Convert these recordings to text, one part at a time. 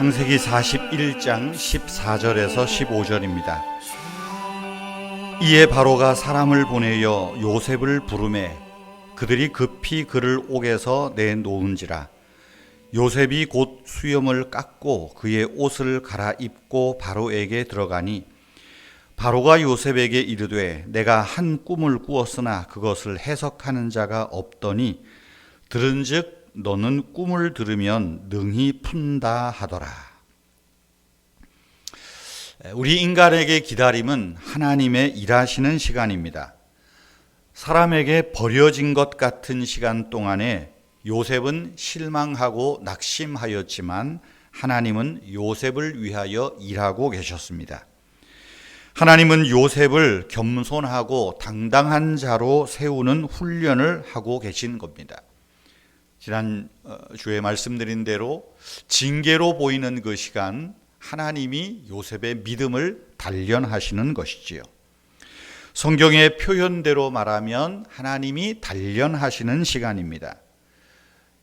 창세기 41장 14절에서 15절입니다. 이에 바로가 사람을 보내어 요셉을 부르매 그들이 급히 그를 옥에서 내놓은지라 요셉이 곧 수염을 깎고 그의 옷을 갈아입고 바로에게 들어가니 바로가 요셉에게 이르되 내가 한 꿈을 꾸었으나 그것을 해석하는 자가 없더니 들은즉 너는 꿈을 들으면 능히 푼다 하더라. 우리 인간에게 기다림은 하나님의 일하시는 시간입니다. 사람에게 버려진 것 같은 시간 동안에 요셉은 실망하고 낙심하였지만 하나님은 요셉을 위하여 일하고 계셨습니다. 하나님은 요셉을 겸손하고 당당한 자로 세우는 훈련을 하고 계신 겁니다. 지난 어, 주에 말씀드린 대로 징계로 보이는 그 시간 하나님이 요셉의 믿음을 단련하시는 것이지요. 성경의 표현대로 말하면 하나님이 단련하시는 시간입니다.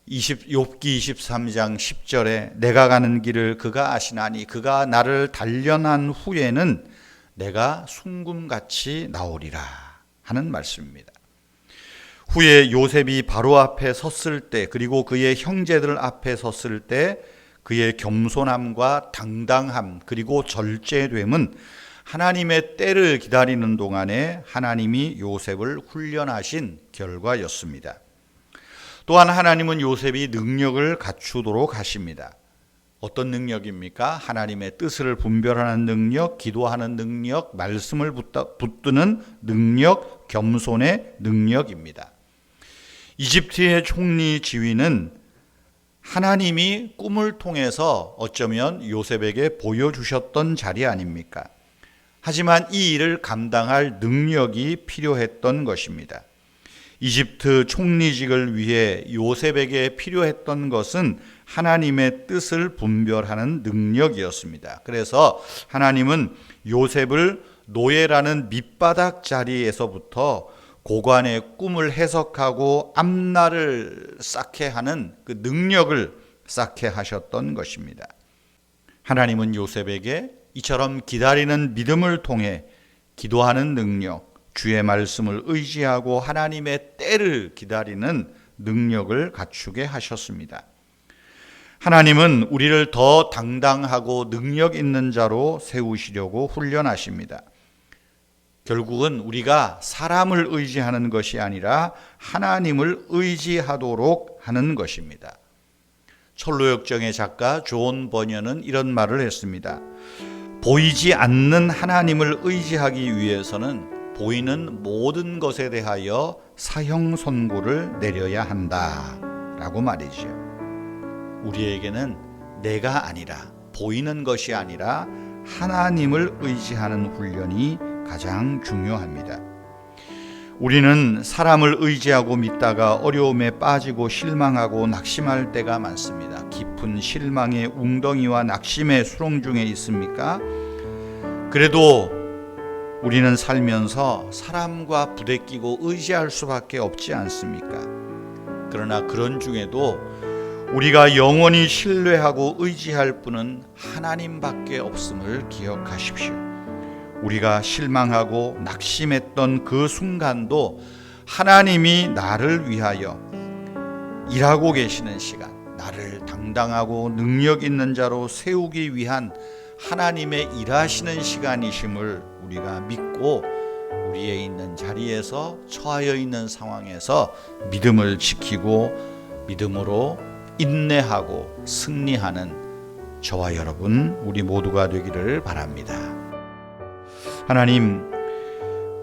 20, 욥기 23장 10절에 내가 가는 길을 그가 아시나니 그가 나를 단련한 후에는 내가 순금같이 나오리라 하는 말씀입니다. 후에 요셉이 바로 앞에 섰을 때 그리고 그의 형제들 앞에 섰을 때 그의 겸손함과 당당함 그리고 절제됨은 하나님의 때를 기다리는 동안에 하나님이 요셉을 훈련하신 결과였습니다. 또한 하나님은 요셉이 능력을 갖추도록 하십니다. 어떤 능력입니까? 하나님의 뜻을 분별하는 능력, 기도하는 능력, 말씀을 붙드는 능력, 겸손의 능력입니다. 이집트의 총리 지위는 하나님이 꿈을 통해서 어쩌면 요셉에게 보여주셨던 자리 아닙니까? 하지만 이 일을 감당할 능력이 필요했던 것입니다. 이집트 총리직을 위해 요셉에게 필요했던 것은 하나님의 뜻을 분별하는 능력이었습니다. 그래서 하나님은 요셉을 노예라는 밑바닥 자리에서부터 고관의 꿈을 해석하고 앞날을 쌓게 하는 그 능력을 쌓게 하셨던 것입니다. 하나님은 요셉에게 이처럼 기다리는 믿음을 통해 기도하는 능력, 주의 말씀을 의지하고 하나님의 때를 기다리는 능력을 갖추게 하셨습니다. 하나님은 우리를 더 당당하고 능력 있는 자로 세우시려고 훈련하십니다. 결국은 우리가 사람을 의지하는 것이 아니라 하나님을 의지하도록 하는 것입니다. 철로역정의 작가 존 버녀는 이런 말을 했습니다. 보이지 않는 하나님을 의지하기 위해서는 보이는 모든 것에 대하여 사형 선고를 내려야 한다. 라고 말이죠. 우리에게는 내가 아니라 보이는 것이 아니라 하나님을 의지하는 훈련이 가장 중요합니다. 우리는 사람을 의지하고 믿다가 어려움에 빠지고 실망하고 낙심할 때가 많습니다. 깊은 실망의 웅덩이와 낙심의 수렁 중에 있습니까? 그래도 우리는 살면서 사람과 부대끼고 의지할 수밖에 없지 않습니까? 그러나 그런 중에도 우리가 영원히 신뢰하고 의지할 분은 하나님밖에 없음을 기억하십시오. 우리가 실망하고 낙심했던 그 순간도 하나님이 나를 위하여 일하고 계시는 시간, 나를 당당하고 능력 있는 자로 세우기 위한 하나님의 일하시는 시간이심을 우리가 믿고 우리의 있는 자리에서 처하여 있는 상황에서 믿음을 지키고 믿음으로 인내하고 승리하는 저와 여러분 우리 모두가 되기를 바랍니다. 하나님,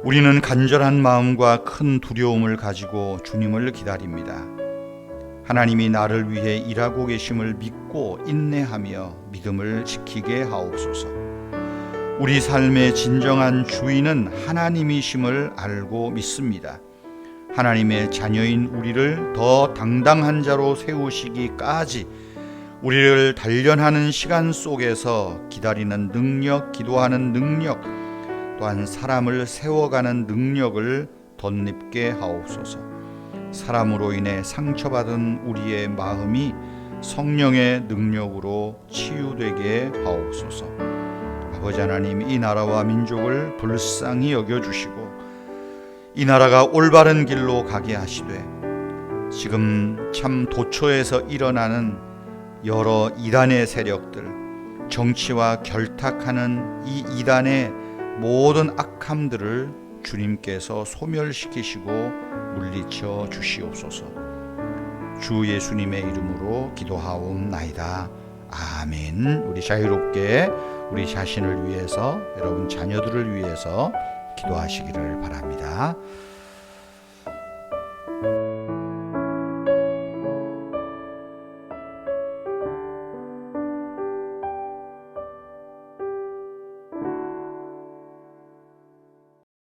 우리는 간절한 마음과 큰 두려움을 가지고 주님을 기다립니다. 하나님이 나를 위해 일하고 계심을 믿고 인내하며 믿음을 지키게 하옵소서. 우리 삶의 진정한 주인은 하나님이심을 알고 믿습니다. 하나님의 자녀인 우리를 더 당당한 자로 세우시기까지 우리를 단련하는 시간 속에서 기다리는 능력, 기도하는 능력, 또한 사람을 세워가는 능력을 덧입게 하옵소서. 사람으로 인해 상처받은 우리의 마음이 성령의 능력으로 치유되게 하옵소서. 아버지 하나님 이 나라와 민족을 불쌍히 여겨 주시고 이 나라가 올바른 길로 가게 하시되 지금 참 도처에서 일어나는 여러 이단의 세력들 정치와 결탁하는 이 이단의 모든 악함들을 주님께서 소멸시키시고 물리쳐 주시옵소서. 주 예수님의 이름으로 기도하옵나이다. 아멘. 우리 자유롭게 우리 자신을 위해서 여러분 자녀들을 위해서 기도하시기를 바랍니다.